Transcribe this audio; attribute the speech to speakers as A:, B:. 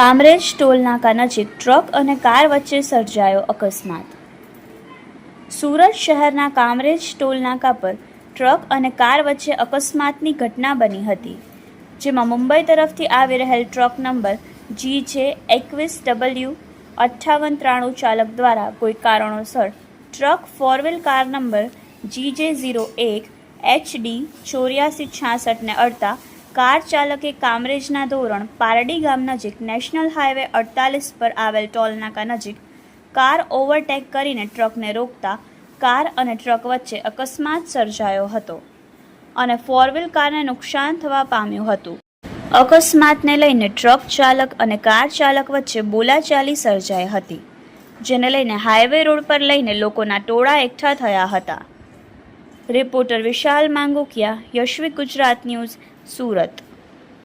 A: કામરેજ ટોલનાકા નજીક ટ્રક અને કાર વચ્ચે સર્જાયો અકસ્માત. સુરત શહેરના કામરેજ ટોલનાકા પર ટ્રક અને કાર વચ્ચે અકસ્માતની ઘટના બની હતી, જેમાં મુંબઈ તરફથી આવી રહેલ ટ્રક નંબર જી જે એકવીસ ડબલ્યુ અઠ્ઠાવન ત્રાણું ચાલક દ્વારા કોઈ કારણોસર truck four wheel car number G J zero એક એચડી ચોર્યાસી છાસઠને અડતા કાર ચાલકે કામરેજના ધોરણ પારડી ગામ નજીક નેશનલ હાઈવે અડતાલીસ પર આવેલ ટોલનાકા નજીક કાર ઓવરટેક કરીને ટ્રકને રોકતા કાર અને ટ્રક વચ્ચે અકસ્માત સર્જાયો હતો અને ફોર વ્હીલ કારને નુકસાન થવા પામ્યું હતું. અકસ્માતને લઈને ટ્રક ચાલક અને કાર ચાલક વચ્ચે બોલાચાલી સર્જાઈ હતી, જેને લઈને હાઈવે રોડ પર લઈને લોકોના ટોળા એકઠા થયા હતા. Reporter Vishal Mangukiya Yashvi Gujarat news Surat.